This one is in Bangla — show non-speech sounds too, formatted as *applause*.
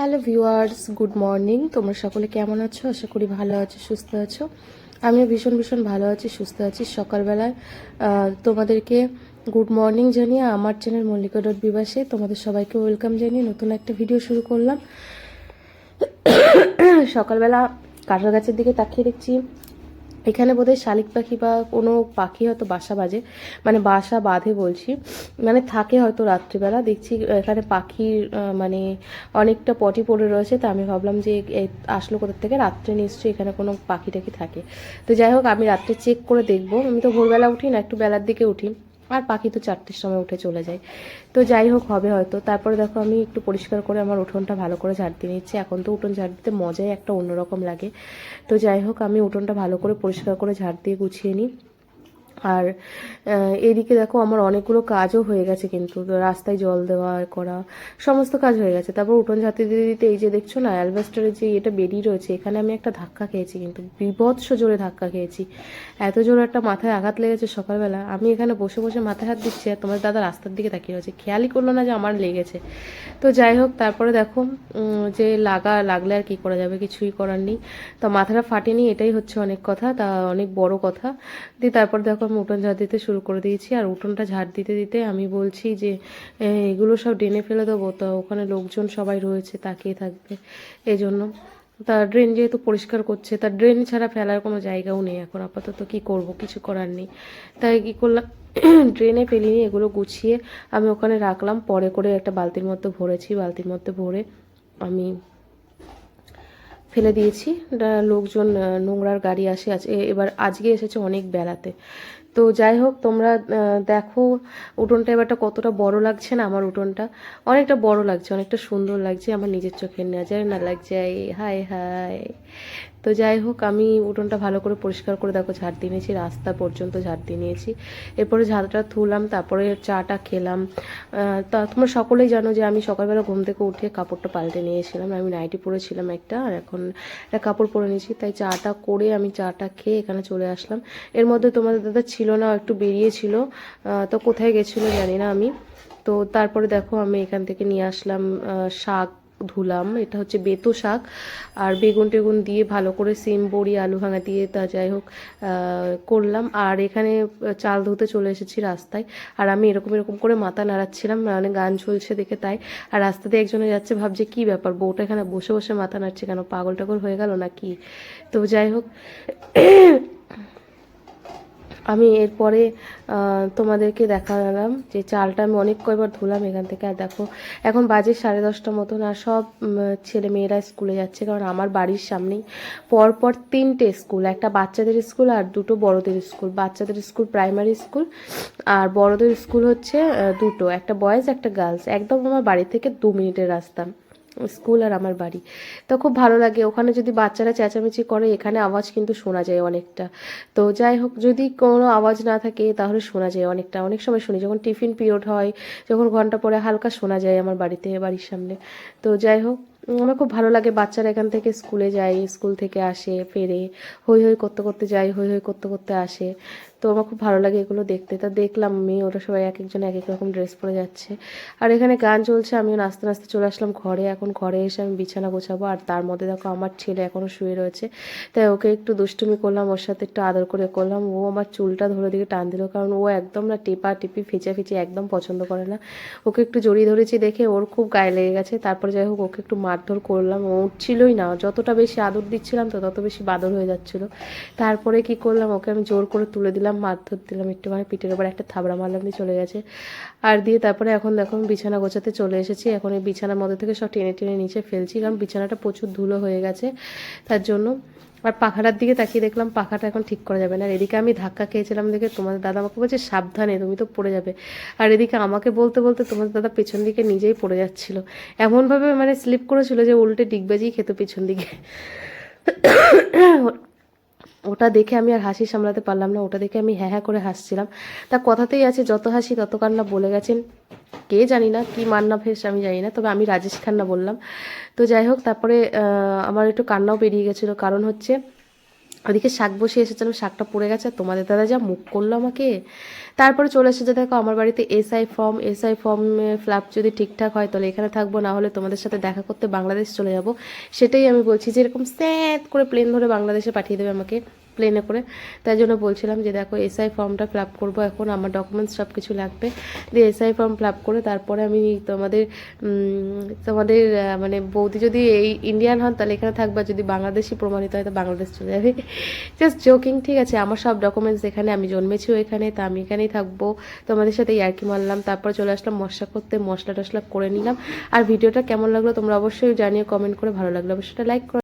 Hello viewers, good morning. তোমরা সকলে কেমন আছো? আশা করি ভালো আছো, সুস্থ আছো। আমিও ভীষণ ভীষণ ভালো আছি, সুস্থ আছি। সকালবেলায় তোমাদেরকে গুড মর্নিং জানিয়ে আমার চ্যানেল মল্লিকা ডট বিবাসে তোমাদের সবাইকে ওয়েলকাম জানিয়ে নতুন একটা ভিডিও শুরু করলাম। সকালবেলা কাঁঠাল গাছের দিকে তাকিয়ে দেখছি এখানে বোধহয় শালিক পাখি বা কোনো পাখি হয়তো বাসা বাজে। মানে বাসা বাঁধে বলছি। মানে থাকে হয়তো রাত্রিবেলা। দেখছি এখানে পাখির মানে অনেকটা পটি পড়ে রয়েছে। তো আমি ভাবলাম যে আসলো কোথার থেকে? রাত্রে নিশ্চয়ই এখানে কোনো পাখি টাখি থাকে। তো যাই হোক, আমি রাত্রে চেক করে দেখব। আমি তো ভোরবেলা উঠি না, একটু বেলার দিকে উঠি। আর পাখি তো চারটের সময় উঠে চলে যায়। তো যাই হোক, হবে হয়তো। তারপরে দেখো, আমি একটু পরিষ্কার করে আমার উঠোনটা ভালো করে ঝাড় দিয়ে নিচ্ছি। এখন তো উঠোন ঝাড় দিতে মজাই একটা অন্যরকম লাগে। তো যাই হোক, আমি উঠোনটা ভালো করে পরিষ্কার করে ঝাড় দিয়ে গুছিয়ে নিই। আর এদিকে দেখো আমার অনেকগুলো কাজও হয়ে গেছে কিন্তু রাস্তায় জল দেওয়া করা, সমস্ত কাজ হয়ে গেছে। তারপর উঠোন ঝাঁতে দিতে দিতে এই যে দেখছ না, অ্যালবাস্টারের যে এটা বেরিয়ে রয়েছে, এখানে আমি একটা ধাক্কা খেয়েছি কিন্তু, বিভৎস জোরে ধাক্কা খেয়েছি। এত জোরে একটা মাথায় আঘাত লেগেছে সকালবেলা, আমি এখানে বসে বসে মাথায় হাত দিচ্ছি আর তোমার দাদা রাস্তার দিকে তাকিয়ে রয়েছে, খেয়ালই করল না যে আমার লেগেছে। তো যাই হোক, তারপরে দেখো যে লাগা, লাগলে আর কি করা যাবে, কিছুই করার নেই। তো মাথাটা ফাটেনি, এটাই হচ্ছে অনেক কথা, তা অনেক বড় কথা। দিয়ে তারপর দেখো আমি উঠোন ঝাড় দিতে শুরু করে দিয়েছি। আর উঠোনটা ঝাড় দিতে দিতে আমি বলছি যে এগুলো সব ডেনে ফেলে দেবো। তো ওখানে লোকজন সবাই রয়েছে, তাকিয়ে থাকবে এই জন্য তা ড্রেন যেহেতু পরিষ্কার করছে তা ড্রেন ছাড়া ফেলার কোনো জায়গাও নেই এখন। আপাতত কি করব, কিছু করার নেই। তাই কি করলাম, *clears throat* ড্রেনে ফেলিনি, এগুলো গুছিয়ে আমি ওখানে রাখলাম। পরে করে একটা বালতির মধ্যে ভরেছি, বালতির মধ্যে ভরে আমি ফেলে দিয়েছি। লোকজন নোংরার গাড়ি আসে আছে এবার আজকে এসেছে অনেক বেলাতে। তো যাই হোক, তোমরা দেখো উঠোনটা এবারটা কতটা বড় লাগছে না আমার উঠোনটা। অনেকটা বড় লাগছে, অনেকটা সুন্দর লাগছে আমার নিজের চোখের নজর, না লাগছে হাই হাই তো যাই হোক, আমি উঠোনটা ভালো করে পরিষ্কার করে দেখো, ঝাড় দিয়ে নিয়েছি, রাস্তা পর্যন্ত ঝাড় দিয়ে নিয়েছি। এরপরে ঝাড়টা থুলাম তারপরে চাটা খেলাম। তা তোমরা সকলেই জানো যে আমি সকালবেলা ঘুম থেকে উঠে কাপড়টা পাল্টে নিয়েছিলাম। আমি নাইটি পরেছিলাম একটা, আর এখন একটা কাপড় পরে নিয়েছি। তাই চাটা করে আমি চাটা খেয়ে এখানে চলে আসলাম। এর মধ্যে তোমাদের দাদা ছিল না একটু বেরিয়েছিল তো কোথায় গেছিল জানি না আমি। তো তারপরে দেখো আমি এখান থেকে নিয়ে আসলাম শাক ধুলাম, এটা হচ্ছে বেতো শাক। আর বেগুন টেগুন দিয়ে ভালো করে সিম, বড়ি, আলু ভাঙা দিয়ে তা যাই হোক করলাম। আর এখানে চাল ধুতে চলে এসেছি রাস্তায়। আর আমি এরকম এরকম করে মাথা নাড়াচ্ছিলাম মানে গান চলছে দেখে তাই। আর রাস্তাতে একজনে যাচ্ছে, ভাবছে কি ব্যাপার, বউটা এখানে বসে বসে মাথা নাড়ছে কেন, পাগল টাগল হয়ে গেল না কি তো যাই হোক আমি এরপরে তোমাদেরকে দেখালাম যে চালটা আমি অনেক কয়বার ধুলাম এখান থেকে। আর দেখো, এখন বাজে সাড়ে দশটা মতন আর সব ছেলে মেয়েরা স্কুলে যাচ্ছে। কারণ আমার বাড়ির সামনেই পরপর তিনটে স্কুল, একটা বাচ্চাদের স্কুল আর দুটো বড়দের স্কুল। বাচ্চাদের স্কুল প্রাইমারি স্কুল আর বড়দের স্কুল হচ্ছে দুটো, একটা বয়েজ, একটা গার্লস। একদম আমার বাড়ি থেকে দু মিনিটের রাস্তা। স্কুল আর আমার বাড়ি। তো খুব ভালো লাগে। ওখানে যদি বাচ্চারা চেঁচামেচি করে, এখানে আওয়াজ কিন্তু শোনা যায় অনেকটা। তো যাই হোক, যদি কোনো আওয়াজ না থাকে, তাহলে শোনা যায় অনেকটা। অনেক সময় শুনি, যখন টিফিন পিরিয়ড হয়, যখন ঘণ্টা পরে হালকা শোনা যায় আমার বাড়িতে, বাড়ির সামনে। তো যাই হোক আমার খুব ভালো লাগে বাচ্চারা এখান থেকে স্কুলে যায়, স্কুল থেকে আসে, ফেরে, হই হই করতে করতে যায়, হই হই করতে করতে আসে। তো আমার খুব ভালো লাগে এগুলো দেখতে। তা দেখলাম মেয়ে ওরা সবাই এক একজন এক এক রকম ড্রেস পরে যাচ্ছে। আর এখানে গান চলছে, আমিও নাচতে নাচতে চলে আসলাম ঘরে। এখন ঘরে এসে আমি বিছানা গোছাবো। আর তার মধ্যে দেখো আমার ছেলে এখনও শুয়ে রয়েছে। তাই ওকে একটু দুষ্টুমি করলাম, ওর সাথে একটু আদর করে করলাম। ও আমার চুলটা ধরে দিকে টান দিল, কারণ ও একদম না টেপা টিপি ফিচা ফিচি একদম পছন্দ করে না। ওকে একটু জড়িয়ে ধরেছি দেখে ওর খুব গায়ে লেগে গেছে। তারপরে যাই হোক, ওকে একটু মারধর করলাম। ও উঠছিলই না, যতটা বেশি আদর দিচ্ছিলাম তো তত বেশি বাদর হয়ে যাচ্ছিল। তারপরে কি করলাম, ওকে আমি জোর করে তুলে দিলাম। মারধর দিলাম একটু মানে পিঠের উপর একটা থাবড়া মারলাম, দিয়ে চলে গেছে। আর দিয়ে তারপরে এখন দেখো বিছানা গোছাতে চলে এসেছি। এখন এই বিছানার মধ্যে থেকে সব টেনে টেনে নিচে ফেলছি, কারণ বিছানাটা প্রচুর ধুলো হয়ে গেছে তার জন্য। আর পাখাটার দিকে তাকিয়ে দেখলাম পাখাটা এখন ঠিক করা যাবে না। আর এদিকে আমি ধাক্কা খেয়েছিলাম দেখে তোমাদের দাদা আমাকে বলছে, সাবধানে, তুমি তো পড়ে যাবে। আর এদিকে আমাকে বলতে বলতে তোমাদের দাদা পেছন দিকে নিজেই পড়ে যাচ্ছিল। এমনভাবে মানে স্লিপ করেছিল যে উল্টে ডিগবাজিই খেত পেছন দিকে। ওটা দেখে আমি আর হাসি সামলাতে পারলাম না, ওটা দেখে আমি হ্যাঁ হ্যাঁ করে হাসছিলাম। তা কথাতেই আছে, যত হাসি তত কান্না বলে গেছেন কে জানি না, কি মান্না ফেস আমি জানি না, তবে আমি রাজেশ খান্না বললাম। তো যাই হোক, তারপরে আমার একটু কান্নাও বেরিয়ে গেছিল। কারণ হচ্ছে ওদিকে শাক বসে এসেছিলাম শাকটা পড়ে গেছে তোমাদের দাদা যা মুখ করল আমাকে। তারপরে চলে এসেছে, দেখো, আমার বাড়িতে SI form SI form flap যদি ঠিকঠাক হয়, তাহলে এখানে থাকব, না হলে তোমাদের সাথে দেখা করতে বাংলাদেশ চলে যাব। সেটাই আমি বলছি যে এরকম স্যাঁত করে প্লেন ধরে বাংলাদেশে পাঠিয়ে দেবে আমাকে। প্লেনে করে। তাই জন্য বলছিলাম যে, দেখো এসআই ফর্মটা ফিল আপ করব এখন, আমার ডকুমেন্টস সব কিছু লাগবে। দিয়ে এসআই ফর্ম ফিল আপ করে তারপরে আমি তোমাদের তোমাদের মানে বৌদি যদি এই ইন্ডিয়ান হন, তাহলে এখানে থাকবা। যদি বাংলাদেশি প্রমাণিত হয়, তো বাংলাদেশ চলে যাবে। জাস্ট জোকিং ঠিক আছে? আমার সব ডকুমেন্টস এখানে, আমি জন্মেছিও এখানে তা আমি এখানেই থাকব। তোমাদের সাথে ইয়ার্কি মারলাম, তারপর চলে আসলাম মশলা করতে মশলা টশলা করে নিলাম। আর ভিডিওটা কেমন লাগল তোমরা অবশ্যই জানিয়ে কমেন্ট করে ভালো লাগল অবশ্যই লাইক